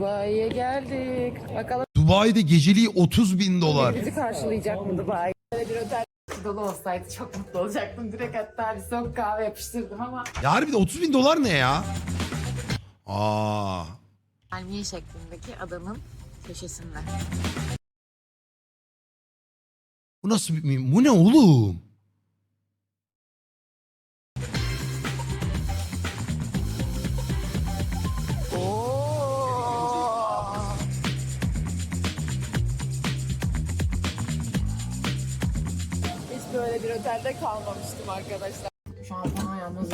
Dubai'ye geldik. Bakalım Dubai'de geceliği 30 bin dolar. bizi karşılayacak mı Dubai? Böyle bir otel dolu olsaydı çok mutlu olacaktım. Direkt hatta bir soğuk kahve yapıştırdım ama. Ya harbiden 30 bin dolar ne ya? Aa. Palmiye şeklindeki adanın köşesinde. Bu nasıl bir? Bu ne oğlum? Böyle bir otelde kalmamıştım arkadaşlar. Şu an bana yalnız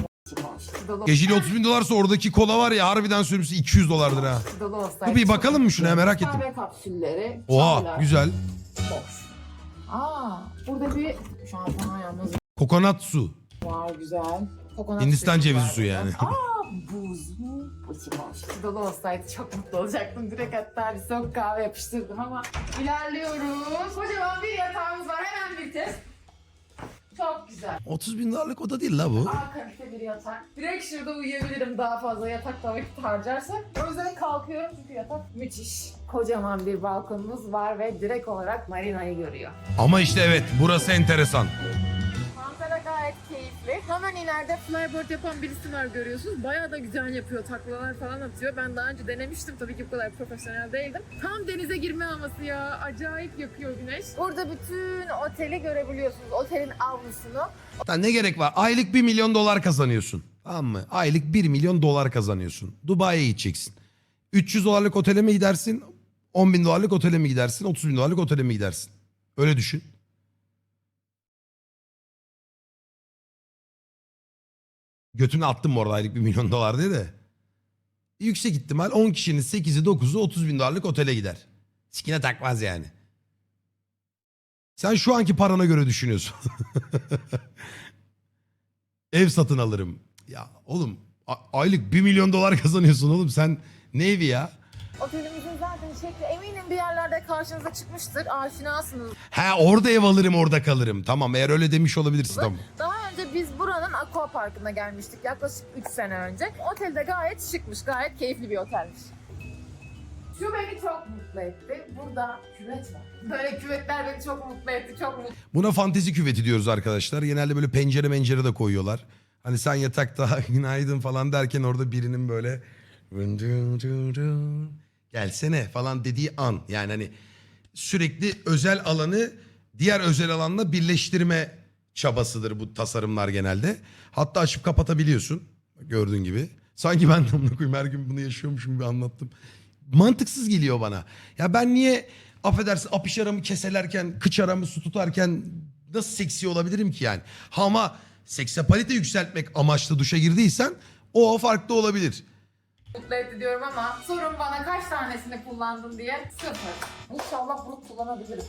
dolu, Geceliği 30 bin dolarsa oradaki kola var ya harbiden söylüyorsun 200 dolardır ha. Dur bir bakalım mı şuna merak ettim. Kahve kapsülleri. Oha güzel. Boş. Aa, burada bir şu an bana yalnız Kokonat su. var güzel. Kokonat Hindistan cevizi burada. yani. Aa, buz mu? Dolu olsaydı çok mutlu olacaktım. Direkt hatta bir soğuk kahve yapıştırdım ama ilerliyoruz. Kocaman bir yatağımız 30 bin dolarlık oda değil la bu. Aa kalite bir yatak. Direkt şurada uyuyabilirim daha fazla yatakta vakit harcarsak. O yüzden kalkıyorum çünkü yatak müthiş. Kocaman bir balkonumuz var ve direkt olarak marinayı görüyor. Ama işte evet burası enteresan. Gayet keyifli. Hemen ileride flyboard yapan birisi var görüyorsunuz. Bayağı da güzel yapıyor. Taklalar falan atıyor. Ben daha önce denemiştim. Tabii ki bu kadar profesyonel değildim. Tam denize girme havası ya. Acayip yakıyor güneş. Burada bütün oteli görebiliyorsunuz. Otelin avlusunu. Hatta ne gerek var? Aylık 1 milyon dolar kazanıyorsun. Tamam mı? Aylık 1 milyon dolar kazanıyorsun. Dubai'ye gideceksin. 300 dolarlık otele mi gidersin? 10 bin dolarlık otele mi gidersin? 30 bin dolarlık otele mi gidersin? Öyle düşün. Götünü attım orada aylık 1 milyon dolar diye de. Yüksek ihtimal 10 kişinin 8'i 9'u 30 bin dolarlık otele gider. Sikine takmaz yani. Sen şu anki parana göre düşünüyorsun. Ev satın alırım. Ya oğlum aylık 1 milyon dolar kazanıyorsun oğlum sen ne evi ya? Otelimizin zaten şekli eminim bir yerlerde karşınıza çıkmıştır. Aşinasınız. Ha orada ev alırım orada kalırım. Tamam eğer öyle demiş olabilirsin tamam. Daha biz buranın aqua parkına gelmiştik yaklaşık 3 sene önce. Otel de gayet şıkmış, gayet keyifli bir otelmiş. Şu beni çok mutlu etti. Burada küvet var. Böyle küvetler beni çok mutlu etti, çok mutlu Buna fantezi küveti diyoruz arkadaşlar. Genelde böyle pencere mencere de koyuyorlar. Hani sen yatakta günaydın falan derken orada birinin böyle gelsene falan dediği an. Yani hani sürekli özel alanı diğer özel alanla birleştirme çabasıdır bu tasarımlar genelde. Hatta açıp kapatabiliyorsun gördüğün gibi. Sanki ben de koyayım her gün bunu yaşıyormuşum gibi anlattım. Mantıksız geliyor bana. Ya ben niye affedersin apış aramı keselerken, kıç aramı su tutarken nasıl seksi olabilirim ki yani? Ha ama seksapalite yükseltmek amaçlı duşa girdiysen o farklı olabilir. mutlu etti diyorum ama sorun bana kaç tanesini kullandın diye sıfır. İnşallah bunu kullanabilirim.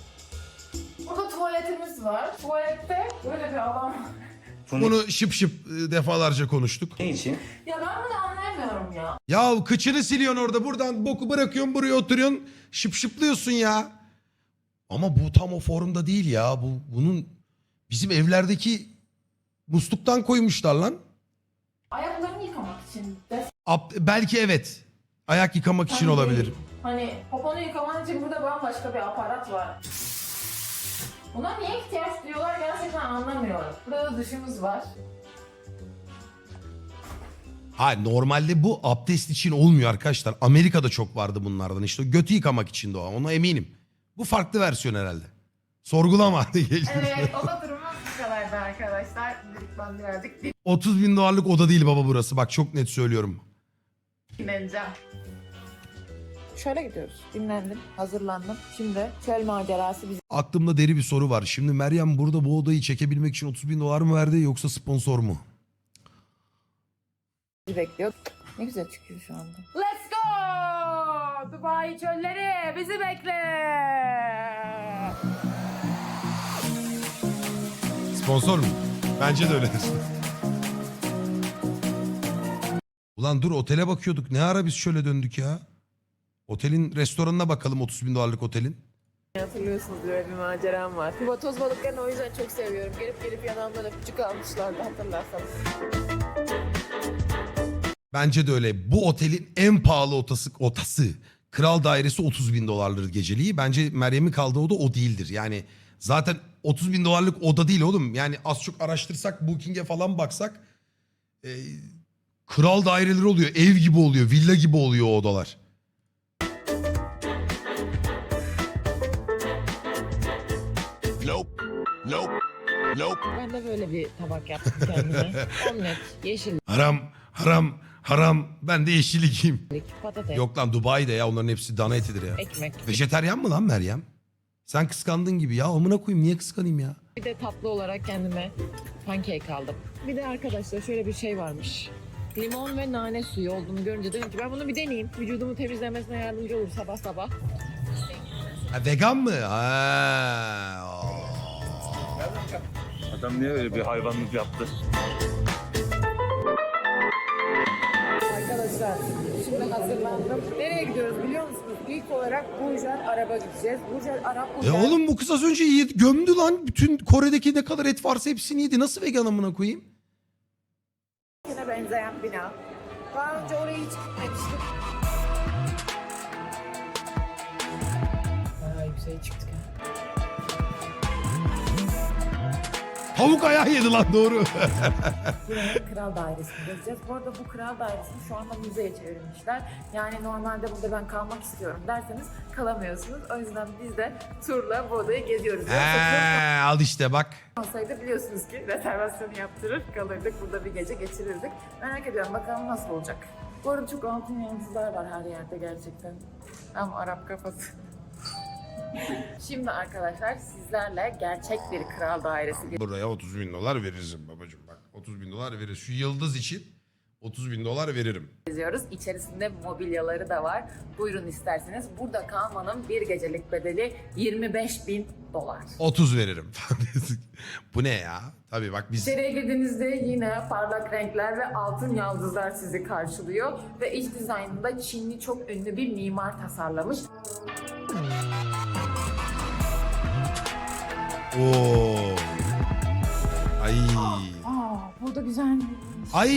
Burada tuvaletimiz var. Tuvalette böyle bir alan var. Bunu şıp şıp e, defalarca konuştuk. Ne için? Ya ben bunu anlayamıyorum ya. Ya kıçını siliyorsun orada buradan boku bırakıyorsun buraya oturuyorsun şıp şıplıyorsun ya. Ama bu tam o formda değil ya. Bu bunun bizim evlerdeki musluktan koymuşlar lan. Ayaklarını yıkamak için Ab- belki evet. Ayak yıkamak için Hani olabilir. Hani poponu yıkaman için burada bambaşka bir aparat var. Buna niye ihtiyaç duyuyorlar gerçekten anlamıyorum. Burada duşumuz var. Hayır normalde bu abdest için olmuyor arkadaşlar. Amerika'da çok vardı bunlardan işte. Götü yıkamak için de o. Ona eminim. Bu farklı versiyon herhalde. Sorgulama. Evet oda durumumuz bu kadardı arkadaşlar. Ben birazcık 30 bin dolarlık oda değil baba burası. Bak çok net söylüyorum. dinleneceğim. Şöyle gidiyoruz. Dinlendim, hazırlandım. Şimdi çöl macerası bizi Aklımda deri bir soru var. Şimdi Meryem burada bu odayı çekebilmek için 30 bin dolar mı verdi yoksa sponsor mu? bekliyor. Ne güzel çıkıyor şu anda. Let's go! Dubai çölleri bizi bekle. Sponsor mu? Bence de öyledir. Ulan dur otele bakıyorduk. Ne ara biz şöyle döndük ya? Otelin restoranına bakalım 30 bin dolarlık otelin. Hatırlıyorsunuz böyle bir maceram var. Kuba toz balıklarını o yüzden çok seviyorum. Gelip gelip yanağımdan öpücük almışlardı hatırlarsanız. Bence de öyle. Bu otelin en pahalı otası, otası Kral dairesi 30 bin dolarları geceliği. Bence Meryem'in kaldığı oda o değildir. Yani zaten 30 bin dolarlık oda değil oğlum. Yani az çok araştırsak Booking'e falan baksak e, kral daireleri oluyor. Ev gibi oluyor. Villa gibi oluyor o odalar. Nope. Nope. Ben de böyle bir tabak yaptım kendime. Omlet, yeşillik, Haram, haram, haram. Ben de yeşillik yiyeyim. patates, Yok lan Dubai'de ya onların hepsi dana etidir ya. ekmek. Vejeteryan mı lan Meryem? Sen kıskandın gibi ya. Amına koyayım niye kıskanayım ya? Bir de tatlı olarak kendime pankek aldım. Bir de arkadaşlar şöyle bir şey varmış. Limon ve nane suyu olduğunu görünce dedim ki ben bunu bir deneyeyim. Vücudumu temizlemesine yardımcı olur sabah sabah. Ha, vegan mı? Ha. Adam niye öyle bir hayvanlık yaptı? Arkadaşlar şimdi hazırlandım. Nereye gidiyoruz biliyor musunuz? İlk olarak Burjer Arab'a gideceğiz. Burjer Arap E Burjer. oğlum bu kız az önce yedi, gömdü lan. Bütün Kore'deki ne kadar et varsa hepsini yedi. Nasıl vegan amına koyayım? Kendine benzeyen bina. Daha önce oraya hiç gitmemiştim. Bayağı yükseğe çıktık. Tavuk ayağı yedi lan doğru. Buraya Kral Dairesi'ni gezeceğiz. Bu arada bu Kral Dairesi'ni şu anda müzeye çevirmişler. Yani normalde burada ben kalmak istiyorum derseniz kalamıyorsunuz. O yüzden biz de turla bu odayı geziyoruz. He, al işte bak. olsaydı biliyorsunuz ki rezervasyonu yaptırır kalırdık. Burada bir gece geçirirdik. Merak ediyorum bakalım nasıl olacak. Bu arada çok altın yıldızlar var her yerde gerçekten. Ama Arap kafası. Şimdi arkadaşlar sizlerle gerçek bir kral dairesi Buraya 30 bin dolar verirsin babacığım bak. 30 bin dolar verir. Şu yıldız için 30 bin dolar veririm. geziyoruz. İçerisinde mobilyaları da var. Buyurun isterseniz. Burada kalmanın bir gecelik bedeli 25 bin dolar. 30 veririm. Bu ne ya? Tabii bak biz... İçeriye girdiğinizde yine parlak renkler ve altın yıldızlar sizi karşılıyor. Ve iç dizaynında Çinli çok ünlü bir mimar tasarlamış. Oo. Ay. Aa, burada güzel Ay.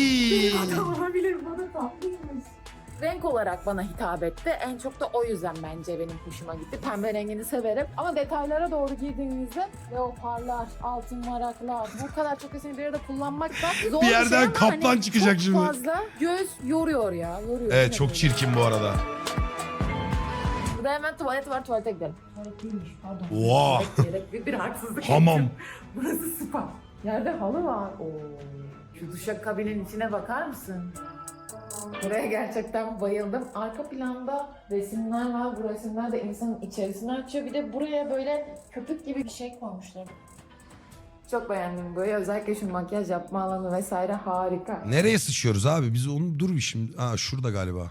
olabilir bana tatlıymış. Renk olarak bana hitap etti. En çok da o yüzden bence benim hoşuma gitti. Pembe rengini severim. Ama detaylara doğru girdiğinizde leoparlar, altın varaklar, bu kadar çok esini bir arada kullanmak da zor Bir bir yerden şey ama kaplan hani çıkacak çok şimdi. fazla göz yoruyor ya. Yoruyor. Evet çok çirkin bu arada. Burada hemen tuvalet var. Tuvalete gidelim. Tuvalet değilmiş pardon. Oha. Diyerek bir, bir haksızlık Hamam. ettim. Burası spa. Yerde halı var. Oo. Şu duşa kabinin içine bakar mısın? Buraya gerçekten bayıldım. Arka planda resimler var. Bu resimler de insanın içerisini açıyor. Bir de buraya böyle köpük gibi bir şey koymuşlar. Çok beğendim burayı. Özellikle şu makyaj yapma alanı vesaire harika. Nereye sıçıyoruz abi? Biz onu dur bir şimdi. Aa şurada galiba.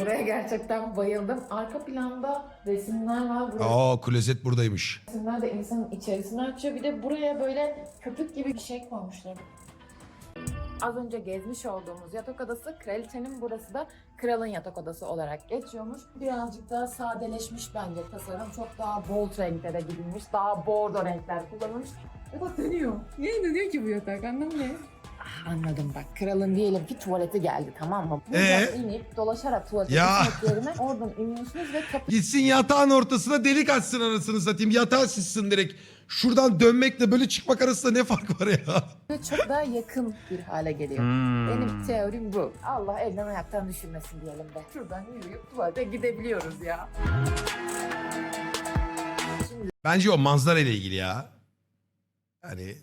Buraya gerçekten bayıldım. Arka planda resimler var. Bu Aa klozet buradaymış. resimler de insanın içerisini açıyor. Bir de buraya böyle köpük gibi bir şey koymuşlar. Az önce gezmiş olduğumuz yatak odası kraliçenin burası da kralın yatak odası olarak geçiyormuş. Birazcık daha sadeleşmiş bence tasarım. Çok daha bold renklere gidilmiş. Daha bordo renkler kullanılmış. Yatak dönüyor. Niye dönüyor ki bu yatak? Anlamı ne? Ah, anladım bak. Kralın diyelim ki tuvaleti geldi tamam mı? Buradan Ee? inip dolaşarak tuvalete Ya. gitmek yerine oradan iniyorsunuz ve kapı Gitsin yatağın ortasına delik açsın anasını satayım. Yatağı sıçsın direkt. Şuradan dönmekle böyle çıkmak arasında ne fark var ya? ve çok daha yakın bir hale geliyor. Hmm. Benim teorim bu. Allah elden ayaktan düşürmesin diyelim de. Şuradan yürüyüp tuvalete gidebiliyoruz ya. Bence o manzara ile ilgili ya. Yani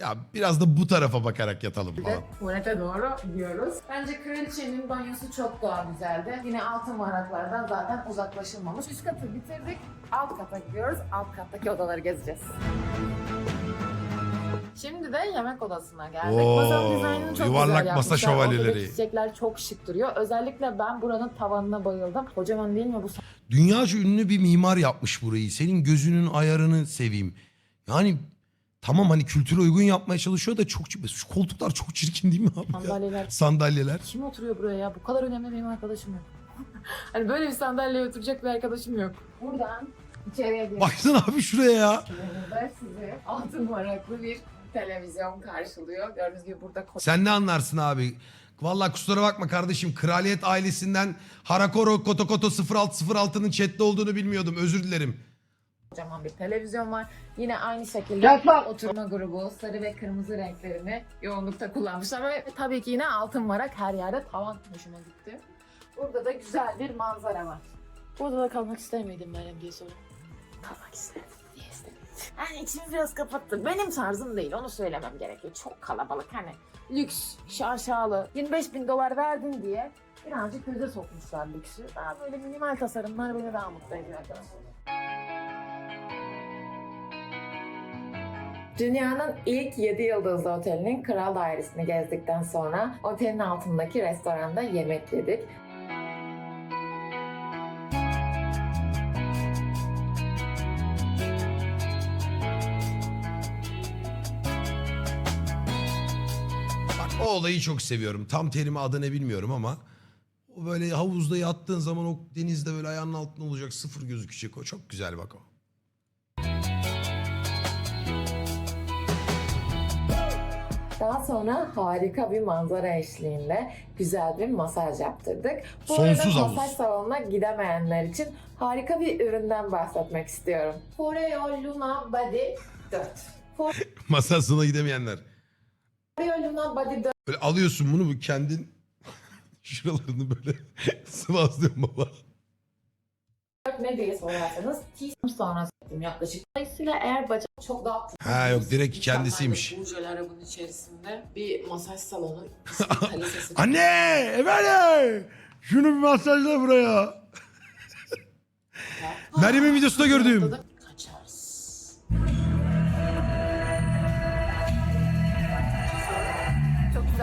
ya biraz da bu tarafa bakarak yatalım falan. tuvalete doğru gidiyoruz. Bence kraliçenin banyosu çok daha güzeldi. Yine altın varaklardan zaten uzaklaşılmamış. Üst katı bitirdik. Alt kata gidiyoruz. Alt kattaki odaları gezeceğiz. Şimdi de yemek odasına geldik. Oo, Masanın dizaynını çok yuvarlak güzel masa yapmışlar. şövalyeleri. Çiçekler çok şık duruyor. Özellikle ben buranın tavanına bayıldım. Kocaman değil mi bu Dünyaca ünlü bir mimar yapmış burayı. Senin gözünün ayarını seveyim. Yani tamam hani kültüre uygun yapmaya çalışıyor da çok şu koltuklar çok çirkin değil mi abi? ya? sandalyeler? Sandalyeler. Kim oturuyor buraya ya? Bu kadar önemli benim arkadaşım yok. hani böyle bir sandalyeye oturacak bir arkadaşım yok. Buradan içeriye girip Baksana abi şuraya ya. burada sizi altın varaklı bir televizyon karşılıyor. Gördüğünüz gibi burada Sen ne anlarsın abi? Vallahi kusura bakma kardeşim. Kraliyet ailesinden Harakoro Kotokoto 0606'nın chatte olduğunu bilmiyordum. Özür dilerim. Kocaman bir televizyon var. Yine aynı şekilde oturma grubu sarı ve kırmızı renklerini yoğunlukta kullanmışlar. Ve tabii ki yine altın varak her yerde tavan hoşuma gitti. Burada da güzel bir manzara var. Burada da kalmak ister miydin Meryem diye soruyorum. Kalmak isterim diye istedim. Yani içimi biraz kapattı. Benim tarzım değil onu söylemem gerekiyor. Çok kalabalık hani lüks, şaşalı. 25 bin dolar verdin diye birazcık göze sokmuşlar lüksü. Daha böyle minimal tasarımlar beni daha mutlu ediyor arkadaşlar. Dünyanın ilk 7 yıldızlı otelinin kral dairesini gezdikten sonra otelin altındaki restoranda yemek yedik. Bak o olayı çok seviyorum. Tam terimi adını bilmiyorum ama o böyle havuzda yattığın zaman o denizde böyle ayağının altında olacak sıfır gözükecek o. Çok güzel bak o. Daha sonra harika bir manzara eşliğinde güzel bir masaj yaptırdık. Bu Sonsuz arada havuz. masaj salonuna gidemeyenler için harika bir üründen bahsetmek istiyorum. Foreo Luna Body 4. Masasına gidemeyenler. Foreo Luna Body 4 Böyle alıyorsun bunu bu kendin şuralarını böyle sıvazlıyorsun baba. ne diye sorarsanız T sonrası yaptım yaklaşık. Dolayısıyla eğer bacak çok daha Ha yok direkt kendisiymiş. Burjel arabanın içerisinde bir masaj salonu. Anne! Efendim! Şunu bir masajla buraya. Meryem'in videosunda gördüğüm.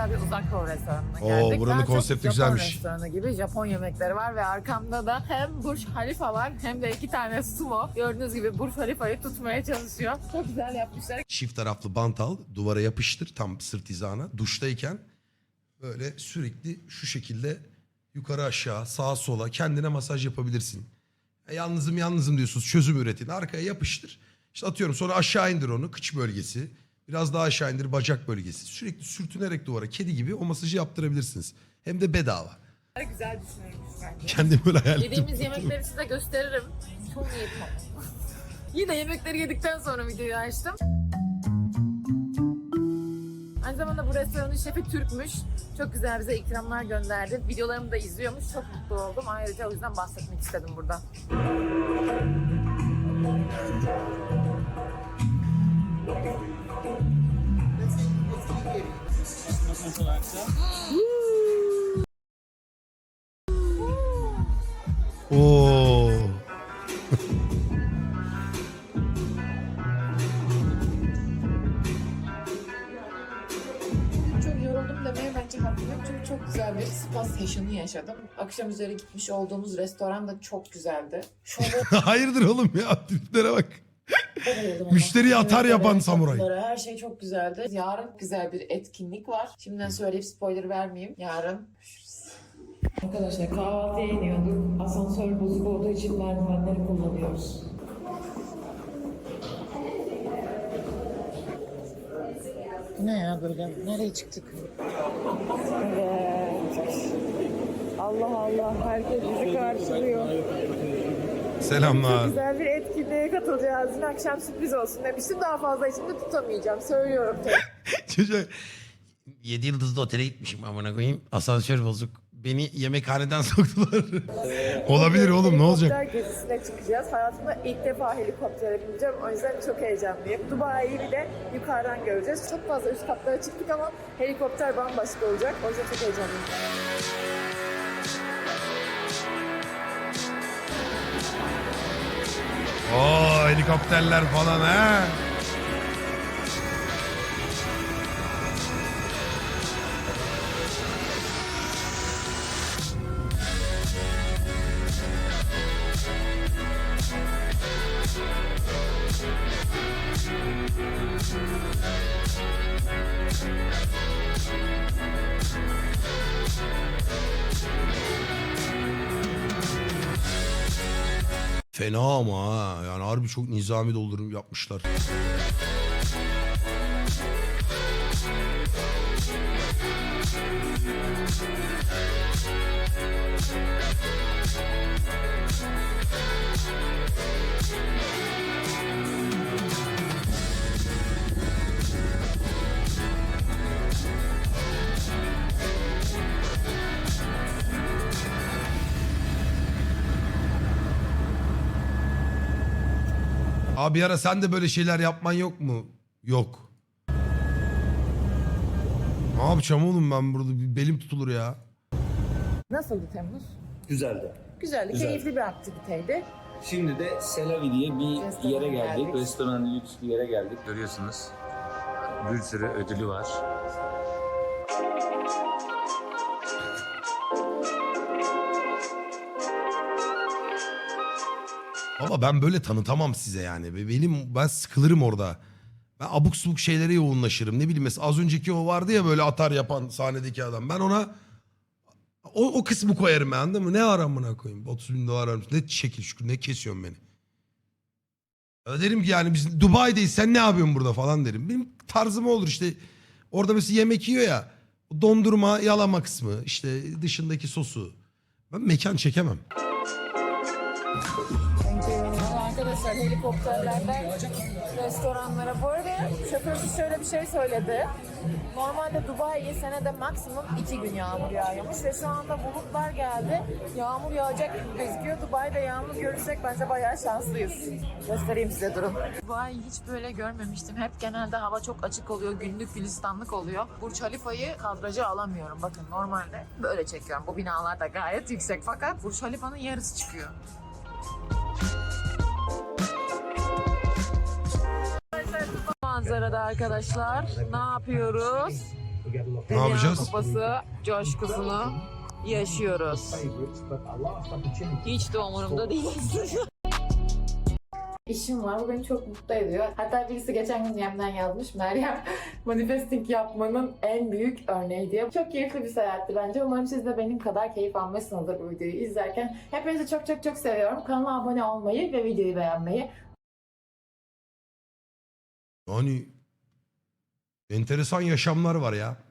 Güzel bir uzak doğu restoranına Oo, geldik. buranın Daha çok konsepti Japon güzelmiş. restoranı gibi Japon yemekleri var ve arkamda da hem Burj Khalifa var hem de iki tane sumo. Gördüğünüz gibi Burj Khalifa'yı tutmaya çalışıyor. Çok güzel yapmışlar. Çift taraflı bant al, duvara yapıştır tam sırt hizana. Duştayken böyle sürekli şu şekilde yukarı aşağı, sağa sola kendine masaj yapabilirsin. E, yalnızım yalnızım diyorsunuz çözüm üretin. Arkaya yapıştır. İşte atıyorum sonra aşağı indir onu kıç bölgesi. Biraz daha aşağı indir bacak bölgesi. Sürekli sürtünerek duvara kedi gibi o masajı yaptırabilirsiniz. Hem de bedava. Güzel düşünülmüş bence. Kendim böyle hayal ettim. Yediğimiz yemekleri size gösteririm. Çok iyi Yine yemekleri yedikten sonra videoyu açtım. Aynı zamanda bu restoranın şefi Türkmüş. Çok güzel bize ikramlar gönderdi. Videolarımı da izliyormuş. Çok mutlu oldum. Ayrıca o yüzden bahsetmek istedim burada. Çok yoruldum demeye bence hakkım. Çünkü çok güzel bir spa session'ı yaşadım. Akşam üzere gitmiş olduğumuz restoran da çok güzeldi. Şova Hayırdır oğlum ya tiplere bak. Müşteriyi atar yapan samuray. Her şey çok güzeldi. Yarın güzel bir etkinlik var. Şimdiden söyleyip spoiler vermeyeyim. Yarın Arkadaşlar kahvaltıya iniyorduk. Asansör bozuk olduğu için merdivenleri kullanıyoruz. Ne ya böyle? Nereye çıktık? Evet. Allah Allah herkes bizi karşılıyor. Selamlar. Güzel bir etkinliğe katılacağız. Dün akşam sürpriz olsun demiştim. Daha fazla içimde tutamayacağım. Söylüyorum tek. Çocuğa 7 yıldızlı otele gitmişim amına koyayım. Asansör bozuk. Beni yemekhaneden soktular. Olabilir oğlum ne olacak? Helikopter gezisine çıkacağız. Hayatımda ilk defa helikoptere bineceğim. O yüzden çok heyecanlıyım. Dubai'yi bile yukarıdan göreceğiz. Çok fazla üst katlara çıktık ama helikopter bambaşka olacak. O yüzden çok heyecanlıyım. Oo helikopterler falan ha. Fena ama ha. Yani harbi çok nizami doldurum yapmışlar. Abi ara sen de böyle şeyler yapman yok mu? Yok. Ne yapacağım oğlum ben burada? Bir belim tutulur ya. Nasıldı Temmuz? Güzeldi. Güzeldi, Güzel. keyifli bir aktiviteydi. Şimdi de Selavi diye bir Restorana yere geldik. geldik. Restoran lüks bir yere geldik. Görüyorsunuz. Bir sürü ödülü var. Baba ben böyle tanıtamam size yani. Benim ben sıkılırım orada. Ben abuk subuk şeylere yoğunlaşırım. Ne bileyim mesela az önceki o vardı ya böyle atar yapan sahnedeki adam. Ben ona o, o kısmı koyarım ben anladın mı? Ne var amına koyayım? 30 bin dolar vermiş. Ne çekil şükür ne kesiyorsun beni? Ya derim ki yani biz Dubai'deyiz sen ne yapıyorsun burada falan derim. Benim tarzım olur işte. Orada mesela yemek yiyor ya. Dondurma yalama kısmı işte dışındaki sosu. Ben mekan çekemem. Arkadaşlar helikopterlerden restoranlara. Bu arada şoförümüz şöyle bir şey söyledi. Normalde Dubai'ye senede maksimum iki gün yağmur yağıyormuş ve şu anda bulutlar geldi. Yağmur yağacak gibi gözüküyor. Dubai'de yağmur görürsek bence bayağı şanslıyız. Göstereyim size durum. Dubai'yi hiç böyle görmemiştim. Hep genelde hava çok açık oluyor. Günlük gülistanlık oluyor. Burç Halifa'yı kadraja alamıyorum. Bakın normalde böyle çekiyorum. Bu binalar da gayet yüksek fakat Burç Halifa'nın yarısı çıkıyor. Manzarada arkadaşlar ne yapıyoruz? Ne yapacağız? Kupası coşkusunu yaşıyoruz. Hiç de umurumda değil. İşim var. Bu beni çok mutlu ediyor. Hatta birisi geçen gün Yem'den yazmış. Meryem manifesting yapmanın en büyük örneği diye. Çok keyifli bir seyahatti bence. Umarım siz de benim kadar keyif almışsınızdır bu videoyu izlerken. Hepinizi çok çok çok seviyorum. Kanala abone olmayı ve videoyu beğenmeyi Yani enteresan yaşamlar var ya.